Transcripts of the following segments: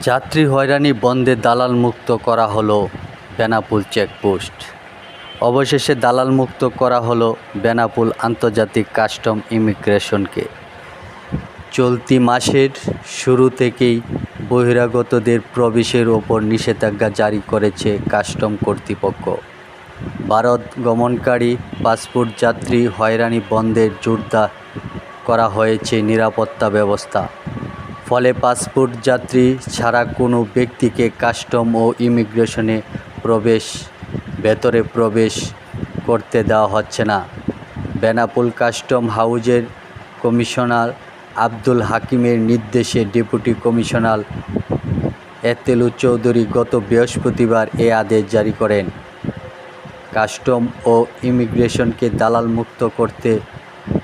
যাত্রী হয়রানি বন্ধে দালাল মুক্ত করা হলো বেনাপুল চেকপোস্ট। অবশেষে দালাল মুক্ত করা হলো বেনাপুল আন্তর্জাতিক কাস্টম ইমিগ্রেশনকে। চলতি মাসের শুরু থেকেই বহিরাগতদের প্রবেশের ওপর নিষেধাজ্ঞা জারি করেছে কাস্টম কর্তৃপক্ষ। ভারত গমনকারী পাসপোর্ট যাত্রী হয়রানি বন্ধের জোরদার করা হয়েছে নিরাপত্তা ব্যবস্থা। ফলে পাসপোর্ট যাত্রী ছাড়া কোনো ব্যক্তিকে কাস্টম ও ইমিগ্রেশনে প্রবেশ, ভেতরে প্রবেশ করতে দেওয়া হচ্ছে না। বেনাপুল কাস্টম হাউজের কমিশনার আব্দুল হাকিমের নির্দেশে ডেপুটি কমিশনার এতেলু চৌধুরী গত বৃহস্পতিবার এ আদেশ জারি করেন। কাস্টম ও ইমিগ্রেশনকে দালাল মুক্ত করতে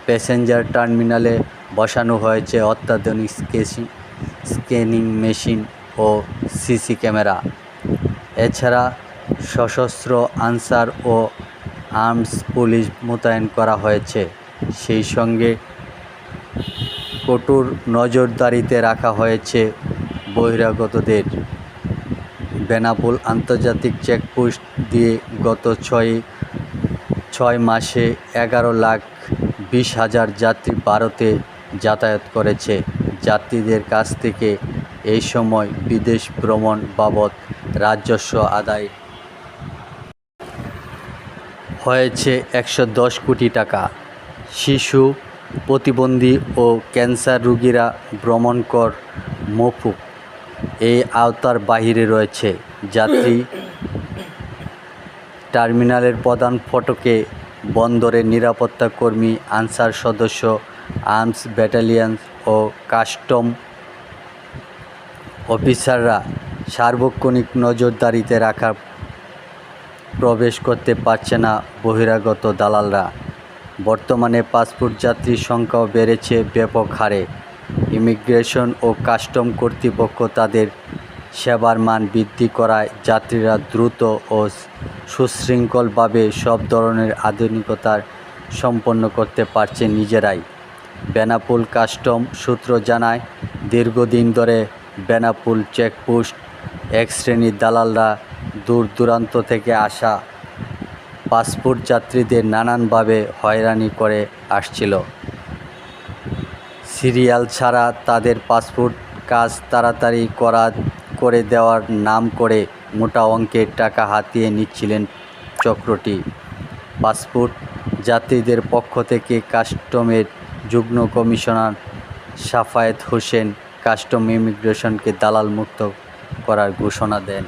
প্যাসেঞ্জার টার্মিনালে বসানো হয়েছে অত্যাধুনিক স্কেচিং স্ক্যানিং মেশিন ও সিসি ক্যামেরা। এছাড়া সশস্ত্র আনসার ও আর্মস পুলিশ মোতায়েন করা হয়েছে। সেই সঙ্গে কঠোর নজরদারিতে রাখা হয়েছে বহিরাগতদের। বেনাপোল আন্তর্জাতিক চেকপোস্ট দিয়ে গত ছয় ছয় মাসে এগারো লাখ বিশ হাজার যাত্রী ভারতে যাতায়াত করেছে। যাত্রীদের কাছ থেকে এই সময় বিদেশ ভ্রমণ বাবদ রাজস্ব আদায় হয়েছে একশো দশ কোটি টাকা। শিশু, প্রতিবন্ধী ও ক্যান্সার রোগীরা ভ্রমণ কর মফুক এই আওতার বাহিরে রয়েছে যাত্রী টার্মিনালের প্রধান ফটকে বন্দরের নিরাপত্তা কর্মী আনসার সদস্য আর্মস ব্যাটালিয়ন ও কাস্টম অফিসাররা সার্বক্ষণিক নজরদারিতে রাখা প্রবেশ করতে পারছে না বহিরাগত দালালরা। বর্তমানে পাসপোর্ট যাত্রীর সংখ্যাও বেড়েছে ব্যাপক হারে। ইমিগ্রেশন ও কাস্টম কর্তৃপক্ষ তাদের সেবার মান বৃদ্ধি করায় যাত্রীরা দ্রুত ও সুশৃঙ্খলভাবে সব ধরনের আধুনিকতার সম্পন্ন করতে পারছে নিজেরাই। বেনাপুল কাস্টম সূত্র জানায়, দীর্ঘদিন ধরে বেনাপুল চেকপোস্ট এক শ্রেণির দালালরা দূর দূরান্ত থেকে আসা পাসপোর্ট যাত্রীদের নানানভাবে হয়রানি করে আসছিল। সিরিয়াল ছাড়া তাদের পাসপোর্ট কাজ তাড়াতাড়ি করা, করে দেওয়ার নাম করে মোটা অঙ্কের টাকা হাতিয়ে নিচ্ছিলেন চক্রটি। পাসপোর্ট যাত্রীদের পক্ষ থেকে কাস্টমের যুগ্ম কমিশনার সাফায়েত হোসেন কাস্টম ইমিগ্রেশনকে দালাল মুক্ত করার ঘোষণা দেন।